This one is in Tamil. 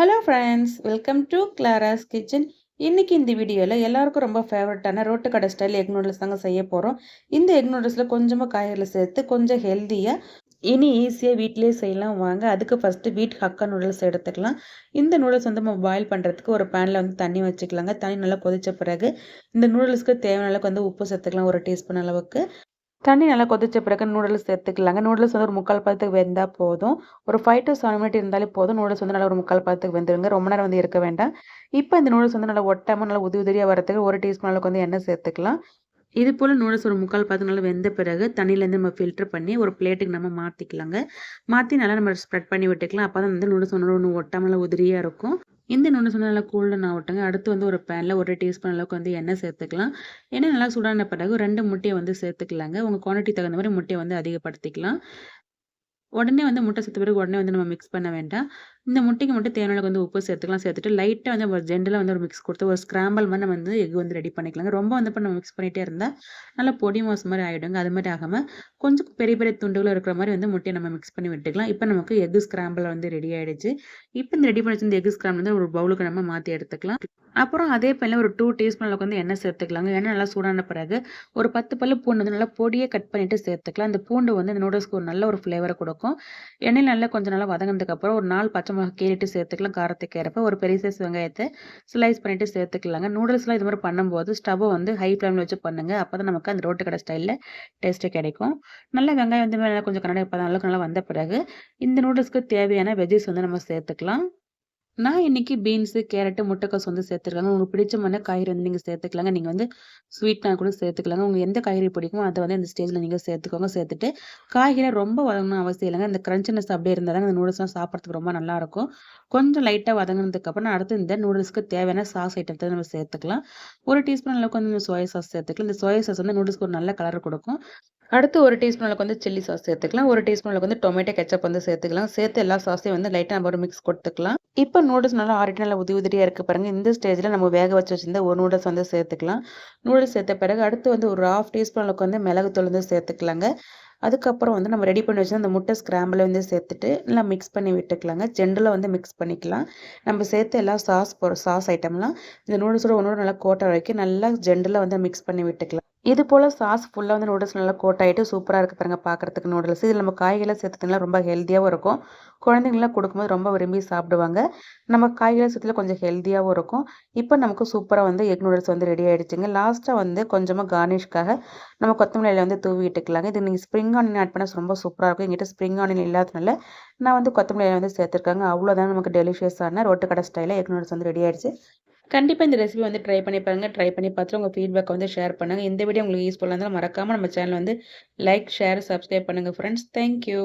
Hello friends welcome to Clara's kitchen இன்றைக்கி இந்த வீடியோவில் எல்லாருக்கும் ரொம்ப ஃபேவரட்டான ரோட்டு கடை ஸ்டைல் எக் நூடுல்ஸ் தாங்க செய்ய போகிறோம் இந்த எக் நூடுல்ஸில் கொஞ்சமாக காய்கறிகள் சேர்த்து கொஞ்சம் ஹெல்த்தியாக இனி ஈஸியாக வீட்டிலே செய்யலாம். வாங்க அதுக்கு ஃபஸ்ட்டு வீட் ஹக்கா நூடுல்ஸ் எடுத்துக்கலாம். இந்த நூடுல்ஸ் வந்து நம்ம பாயில் பண்ணுறதுக்கு ஒரு பேனில் வந்து தண்ணி வச்சுக்கலாங்க. தண்ணி நல்லா கொதித்த பிறகு இந்த நூடுல்ஸ்க்கு தேவையான அளவுக்கு வந்து உப்பு சேர்த்துக்கலாம். ஒரு டீஸ்பூன் அளவுக்கு. தண்ணி நல்லா கொதிச்ச பிறகு நூடுல்ஸ் சேர்த்துக்கலாங்க நூடுல்ஸ் வந்து ஒரு முக்கால் பதத்துக்கு வெந்தால் போதும். ஒரு ஃபைவ் டு செவன் மினிட் இருந்தாலே போதும். நூடுல்ஸ் வந்து நல்லா ஒரு முக்கால் பதத்துக்கு வெந்துருங்க. ரொம்ப நேரம் வந்து இருக்க வேண்டாம். இப்போ இந்த நூடுல்ஸ் வந்து நல்லா ஒட்டாமல் நல்லா உதவி உதவியாக வரதுக்கு ஒரு டீஸ்பூன் அளவுக்கு வந்து எண்ணெய் சேர்த்துக்கலாம். இது போல் நூடுல்ஸ் ஒரு முக்கால் பார்த்து நல்லா வெந்த பிறகு தண்ணியிலேருந்து நம்ம ஃபில்டர் பண்ணி ஒரு பிளேட்டுக்கு நம்ம மாற்றிக்கலாங்க மாற்றி நல்லா நம்ம ஸ்ப்ரெட் பண்ணி விட்டுக்கலாம். அப்போ தான் வந்து நூடுல்ஸ் ஒன்று ஒன்று ஒட்டாமல் உதிரியாக இருக்கும். இந்த நுண்ணு சொன்னால் நல்லா கூல்டன் ஆகட்டுங்க அடுத்து வந்து ஒரு பேனில் ஒரு டீஸ்பூன் அளவுக்கு வந்து எண்ணெய் சேர்த்துக்கலாம். எண்ணெய் நல்லா சூடான பிறகு ரெண்டு முட்டையை வந்து சேர்த்துக்கலாங்க. உங்கள் குவான்டிட்டி தகுந்த மாதிரி முட்டையை வந்து அதிகப்படுத்திக்கலாம். உடனே வந்து முட்டை சேர்த்த பிறகு உடனே வந்து நம்ம மிக்ஸ் பண்ண வேண்டாம். இந்த முட்டைக்கு மட்டும் தேவையான வந்து உப்பு சேர்த்துக்கலாம். சேர்த்துட்டு லைட்டாக வந்து ஒரு ஜென்டலாக வந்து ஒரு மிக்ஸ் கொடுத்து ஒரு ஸ்க்ராம்பல் மாதிரி நம்ம வந்து எக் வந்து ரெடி பண்ணிக்கலாங்க. ரொம்ப வந்து இப்போ நம்ம மிக்ஸ் பண்ணிகிட்டே இருந்தால் நல்லா பொடி மாசு மாதிரி ஆகிடுங்க அது மாதிரி ஆகாமல் கொஞ்சம் பெரிய பெரிய துண்டுகள் இருக்கிற மாதிரி வந்து முட்டையை நம்ம மிக்ஸ் பண்ணி விட்டுக்கலாம். இப்போ நமக்கு எக் ஸ்க்ராம்பிள் வந்து ரெடி ஆகிடுச்சு இப்போ இந்த ரெடி பண்ணி வந்து எக் ஸ்க்ராம்பிள் வந்து ஒரு பவுலுக்கு நம்ம மாற்றி எடுத்துக்கலாம். அப்புறம் அதே பேனில் ஒரு டூ டீஸ்பூன் அளவுக்கு வந்து எண்ணெய் சேர்த்துக்கலாங்க. எண்ணெய் நல்லா சூடான பிறகு ஒரு பத்து பல்லு பூண்டு வந்து நல்லா பொடியை கட் பண்ணிவிட்டு சேர்த்துக்கலாம். அந்த பூண்டு வந்து இந்த நூடுல்ஸ்க்கு ஒரு நல்ல ஒரு ஃப்ளேவரை கொடுக்கும். எண்ணெயில் நல்லா கொஞ்சம் நல்லா வதங்கினதுக்கப்புறம் ஒரு நாலு பச்சை மிளகா கீறிட்டு சேர்த்துக்கலாம். காரத்துக்கு ஏறப்ப ஒரு பெரிய சைஸ் வெங்காயத்தை ஸ்லைஸ் பண்ணிவிட்டு சேர்த்துக்கலாங்க. நூடுல்ஸ்லாம் இது மாதிரி பண்ணும்போது ஸ்டவ்வை வந்து ஹை ஃப்ளேமில் வச்சு பண்ணுங்க. அப்போ தான் நமக்கு அந்த ரோட்டு கடை ஸ்டைலில் டேஸ்ட்டு கிடைக்கும். நல்லா வெங்காயம் வந்து நல்லா கொஞ்சம் கண்ணாடி பதம் நல்லா வந்த பிறகு இந்த நூடுல்ஸ்க்கு தேவையான வெஜ்ஜஸ் வந்து நம்ம சேர்த்துக்கலாம். நான் இன்னைக்கு பீன்ஸு கேரட்டு முட்டைக்கோஸ் வந்து சேர்த்துருக்காங்க உங்களுக்கு பிடிச்சமான காய்கறி வந்து நீங்கள் சேர்த்துக்கலாங்க. நீங்கள் வந்து ஸ்வீட்னா கூட சேர்த்துக்கலாங்க. உங்களுக்கு எந்த காய்கறி பிடிக்குமோ அதை வந்து இந்த ஸ்டேஜில் நீங்கள் சேர்த்துக்கோங்க. சேர்த்துட்டு காய்கறி ரொம்ப வதங்கணும் அவசியம் இல்லைங்க. இந்த கிரன்ச்சினஸ் அப்படியே இருந்தால் தான் இந்த நூடுல்ஸ்லாம் சாப்பிட்றதுக்கு ரொம்ப நல்லாயிருக்கும் கொஞ்சம் லைட்டாக வதங்கினதுக்கப்புறம் அடுத்து இந்த நூடுல்ஸ்க்கு தேவையான சாஸ் ஐட்டத்தை நம்ம சேர்த்துக்கலாம். ஒரு டீஸ்பூன் அளவுக்கு வந்து சோயா சாஸ் சேர்த்துக்கலாம். இந்த சோயா சாஸ் வந்து நூடுல்ஸ்க்கு ஒரு நல்ல கலர் கொடுக்கும். அடுத்து ஒரு டீஸ்பூன் அளவுக்கு வந்து சில்லி சாஸ் சேர்த்துக்கலாம். ஒரு டீஸ்பூன் அளவுக்கு வந்து டொமேட்டோ கெச்சப் வந்து சேர்த்துக்கலாம். சேர்த்து எல்லா சாஸையும் வந்து லைட்டாக நம்ம ஒரு மிக்ஸ் கொடுத்துக்கலாம். இப்போ நூடுல்ஸ் நல்லா ஆறிட்டு நல்லா உதவி உதிரியாக இருக்குது பாருங்கள் இந்த ஸ்டேஜில் நம்ம வேக வச்சு வச்சிருந்த ஒரு நூடுல்ஸ் வந்து சேர்த்துக்கலாம். நூடுல்ஸ் சேர்த்த பிறகு அடுத்து வந்து ஒரு ஹாஃப் டீஸ்பூன் அளவுக்கு வந்து மிளகுத்தூள் வந்து சேர்த்துக்கலாங்க. அதுக்கப்புறம் வந்து நம்ம ரெடி பண்ணி வச்சு அந்த முட்டை ஸ்க்ராம்பில் வந்து சேர்த்துட்டு நல்லா மிக்ஸ் பண்ணி விட்டுக்கலாங்க. ஜெண்டில் வந்து மிக்ஸ் பண்ணிக்கலாம். நம்ம சேர்த்து எல்லாம் சாஸ் போகிற சாஸ் ஐட்டம்லாம் இந்த நூடுல்ஸோட ஒன்றோட நல்லா கோட்டை வரைக்கும் நல்லா ஜெண்டில் வந்து மிக்ஸ் பண்ணி விட்டுக்கலாம் இது போல் சாஸ் ஃபுல்லாக வந்து நூடுல்ஸ் நல்லா கோட் ஆகிட்டு சூப்பராக இருக்குது பாருங்க பார்க்குறதுக்கு நூடுல்ஸ் இதில் நம்ம காய்களை சேர்த்துக்கலாம் ரொம்ப ஹெல்த்தியாகவும் இருக்கும். குழந்தைங்களாம் கொடுக்கும்போது ரொம்ப விரும்பி சாப்பிடுவாங்க. நம்ம காய்களை சேர்த்துல கொஞ்சம் ஹெல்த்தியாகவும் இருக்கும். இப்போ நமக்கு சூப்பராக வந்து எக் நூடுல்ஸ் வந்து ரெடி ஆகிடுச்சிங்க லாஸ்ட்டாக வந்து கொஞ்சமாக கார்னிஷ்காக நம்ம கொத்தமல்லியில் வந்து தூவி விட்டுக்கலாங்க. இது நீங்கள் ஸ்ப்ரிங் ஆனியன் ஆட் பண்ணால் ரொம்ப சூப்பராக இருக்கும். எங்கிட்ட ஸ்ப்ரிங் ஆனியன் இல்லாதனால நான் வந்து கொத்தமல்லியில் வந்து சேர்த்துருக்காங்க. அவ்வளோதான் நமக்கு டெலிஷியஸான ரோட்டு கடை ஸ்டைலில் எக் நூடுல்ஸ் வந்து ரெடி ஆகிடுச்சு கண்டிப்பாக இந்த ரெசிபி வந்து ட்ரை பண்ணி பாருங்கள் ட்ரை பண்ணி பார்த்துட்டு உங்கள் ஃபீட்பேக் வந்து ஷேர் பண்ணுங்கள் இந்த வீடியோ உங்களுக்கு யூஸ்ஃபுல்லாக இருந்தாலும் மறக்காமல் நம்ம சேனல் வந்து லைக் ஷேர் சப்ஸ்கிரைப் பண்ணுங்கள் ஃப்ரெண்ட்ஸ் தேங்க்யூ